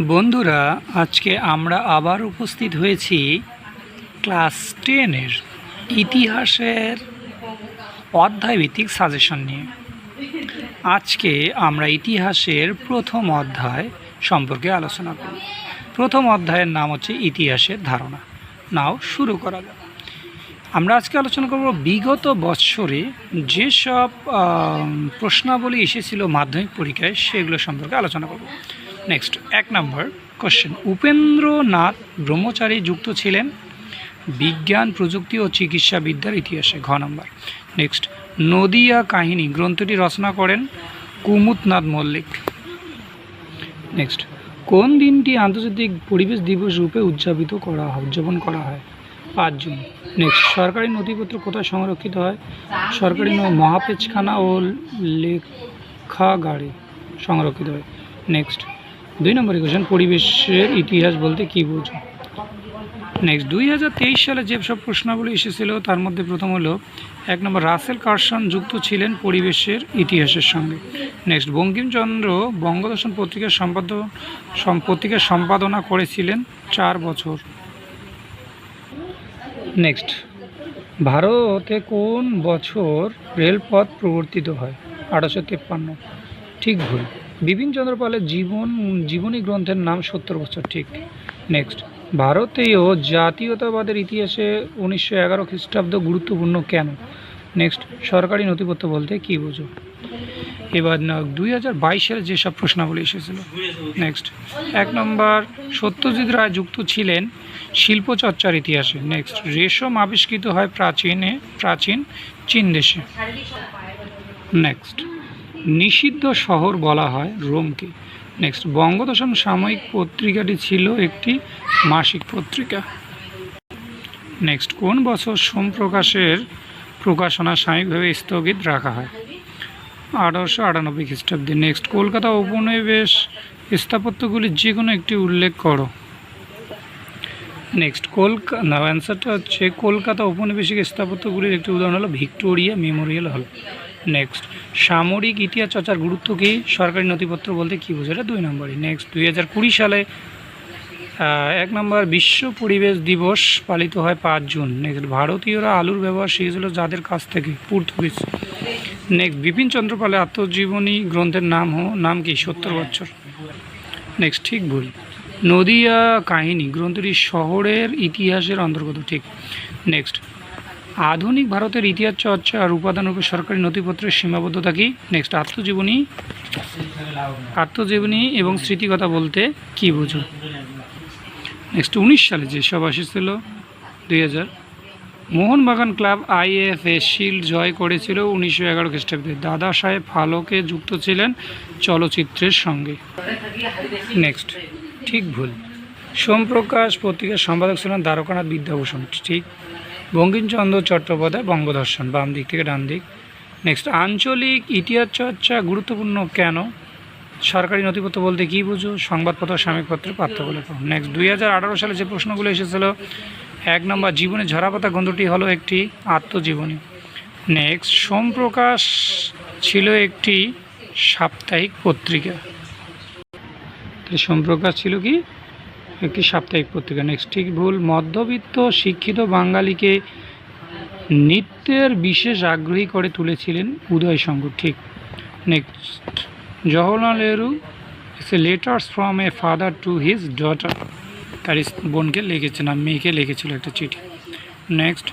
বন্ধুরা, আজকে আমরা আবার উপস্থিত হয়েছি ক্লাস টেনের ইতিহাসের অধ্যায়ভিত্তিক সাজেশন নিয়ে। আজকে আমরা ইতিহাসের প্রথম অধ্যায় সম্পর্কে আলোচনা করব। প্রথম অধ্যায়ের নাম হচ্ছে ইতিহাসের ধারণা। নাও, শুরু করা যাক। আমরা আজকে আলোচনা করব বিগত বৎসরে যেসব প্রশ্নাবলী এসেছিল মাধ্যমিক পরীক্ষায়, সেগুলো সম্পর্কে আলোচনা করব। নেক্সট এক নম্বর কোশ্চেন উপেন্দ্রনাথ ব্রহ্মচারী যুক্ত ছিলেন বিজ্ঞান, প্রযুক্তি ও চিকিৎসা বিদ্যার ইতিহাসে, ঘ নম্বর নেক্সট নদিয়া কাহিনী গ্রন্থটি রচনা করেন কুমুদনাথ মল্লিক। নেক্সট কোন দিনটি আন্তর্জাতিক পরিবেশ দিবস রূপে উদযাপিত করা হয়, উদযাপন করা হয়? পাঁচ জুন। নেক্সট সরকারি নথিপত্র কোথায় সংরক্ষিত হয়? সরকারি মহাপেজখানা ও লেখাগারে সংরক্ষিত হয়। নেক্সট দুই নম্বর কোশ্চেন পরিবেশের ইতিহাস বলতে কী বোঝো? নেক্সট দুই হাজার তেইশ সালে যেসব প্রশ্নাবলী এসেছিল, তার মধ্যে প্রথম হলো, এক নম্বর রাসেল কার্সন যুক্ত ছিলেন পরিবেশের ইতিহাসের সঙ্গে। নেক্সট বঙ্কিমচন্দ্র বঙ্গদর্শন পত্রিকার সম্পাদন সম- পত্রিকার সম্পাদনা করেছিলেন চার বছর। নেক্সট ভারতে কোন বছর রেলপথ প্রবর্তিত হয়? আঠারোশো ঠিক ভুল। বিপিন চন্দ্র পালের জীবন, জীবনী গ্রন্থের নাম সত্তর বছর, ঠিক নেক্সট ভারতীয় জাতীয়তাবাদের ইতিহাসে উনিশশো এগারো খ্রিস্টাব্দ গুরুত্বপূর্ণ কেন? নেক্সট সরকারি নথিপত্র বলতে কী বোঝো? এবার দুই হাজার বাইশ সালে যেসব প্রশ্নাবলী এসেছিল নেক্সট এক নম্বর, সত্যজিৎ রায় যুক্ত ছিলেন শিল্পচর্চার ইতিহাসে নেক্সট রেশম আবিষ্কৃত হয় প্রাচীনে, প্রাচীন চীন দেশে নেক্সট নিষিদ্ধ শহর বলা হয় রোমকে। নেক্সট বঙ্গদর্শন সাময়িক পত্রিকাটি ছিল একটি মাসিক পত্রিকা। নেক্সট কোন বছর সোমপ্রকাশের প্রকাশনা সাময়িকভাবে স্থগিত রাখা হয়? আঠারোশো আটানব্বই খ্রিস্টাব্দে। নেক্সট কলকাতা উপনিবেশ স্থাপত্যগুলির যে কোনো একটি উল্লেখ করো। নেক্সট কলকা অ্যান্সারটা হচ্ছে কলকাতা ঔপনিবেশিক স্থাপত্যগুলির একটি উদাহরণ হলো ভিক্টোরিয়া মেমোরিয়াল হল। নেক্সট সামরিক ইতিহাস চর্চার গুরুত্ব কী? সরকারি নথিপত্র বলতে কী বোঝে এটা দুই নম্বরই। নেক্সট দুই হাজার কুড়ি সালে এক নম্বর বিশ্ব পরিবেশ দিবস পালিত হয় পাঁচ জুন। নেক্সট ভারতীয়রা আলুর ব্যবহার শিখেছিল যাদের কাছ থেকে? পর্তুগিজ। নেক্সট বিপিন চন্দ্রপালের আত্মজীবনী গ্রন্থের নাম হো নাম কি? সত্তর বছর। নেক্সট ঠিক ভুল। নদিয়া কাহিনী, গ্রন্থটি শহরের ইতিহাসের অন্তর্গত, ঠিক। নেক্সট আধুনিক ভারতের ইতিহাস চর্চা আর উপাদানরূপে সরকারি নথিপত্রের সীমাবদ্ধতা কি? নেক্সট আত্মজীবনী। আত্মজীবনী এবং স্মৃতিকথা বলতে কি বুঝো? নেক্সট উনিশ সালে যে যেসব এসেছিল, দুই হাজার, মোহনবাগান ক্লাব আইএফএ শিল্ড জয় করেছিল উনিশশো এগারো খ্রিস্টাব্দে। দাদা সাহেব ফালকে যুক্ত ছিলেন চলচ্চিত্রের সঙ্গে। নেক্সট ঠিক ভুল। সোমপ্রকাশ পত্রিকার সম্পাদক ছিলেন দ্বারকানাথ বিদ্যাভূষণ। ঠিক বঙ্কিমচন্দ্র চট্টোপাধ্যায় বঙ্গদর্শন, বাম দিক থেকে ডান দিক। নেক্সট আঞ্চলিক ইতিহাস চর্চা গুরুত্বপূর্ণ কেন? সরকারি নথিপত্র বলতে কী বুঝো? সংবাদপত্র, সাময়িকপত্রের পার্থক্য লেখো। নেক্সট দুই হাজার আঠারো সালে যে প্রশ্নগুলো এসেছিল, এক নম্বর, জীবনে ঝরাপাতা গ্রন্থটি হলো একটি আত্মজীবনী। নেক্সট সোমপ্রকাশ ছিল একটি সাপ্তাহিক পত্রিকা। তাহলে সোমপ্রকাশ ছিল কি? একটি সাপ্তাহিক পত্রিকা। নেক্সট ঠিক ভুল। মধ্যবিত্ত শিক্ষিত বাঙালিকে নৃত্যের বিশেষ আগ্রহী করে তুলেছিলেন উদয় শঙ্কর। ঠিক। Next Jawaharlal Nehru a letters from a father to his daughter তার বোনকে লিখেছেন আর মেয়েকে লিখেছিল একটা চিঠি। নেক্সট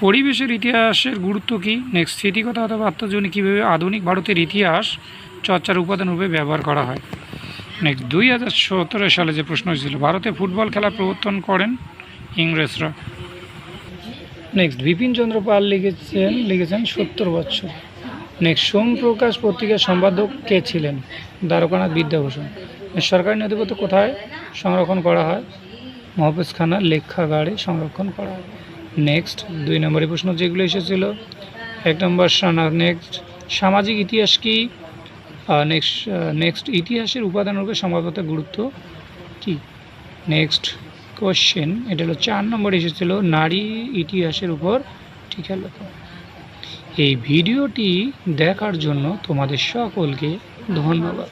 পরিবেশের ইতিহাসের গুরুত্ব কী? নেক্সট স্মৃতিকথা অথবা আত্মজীবনী কীভাবে আধুনিক ভারতের ইতিহাস চর্চার উপাদান রূপে ব্যবহার করা হয়? নেক্সট দুই হাজার সতেরো সালে যে প্রশ্ন হয়েছিল, ভারতে ফুটবল খেলা প্রবর্তন করেন ইংরেজরা। নেক্সট বিপিন চন্দ্র পাল লিখেছেন লিখেছেন সত্তর বছর। নেক্সট সোমপ্রকাশ পত্রিকার সম্পাদক কে ছিলেন? দ্বারকানাথ বিদ্যাভূষণ। সরকারি নথিপত্র কোথায় সংরক্ষণ করা হয়? মহাপেজখানা লেখাগারে সংরক্ষণ করা হয়। নেক্সট দুই নম্বরের প্রশ্ন যেগুলো এসেছিল, এক নম্বর নেক্সট সামাজিক ইতিহাস কি? নেক্সট নেক্সট ইতিহাসের উপাদানরূপে সম্ভাব্যতা গুরুত্ব কি? নেক্সট কোশ্চেন এটা হলো চার নম্বর এসেছিল নারী ইতিহাসের উপর টিকা লেখো। এই ভিডিওটি দেখার জন্য তোমাদের সকলকে ধন্যবাদ।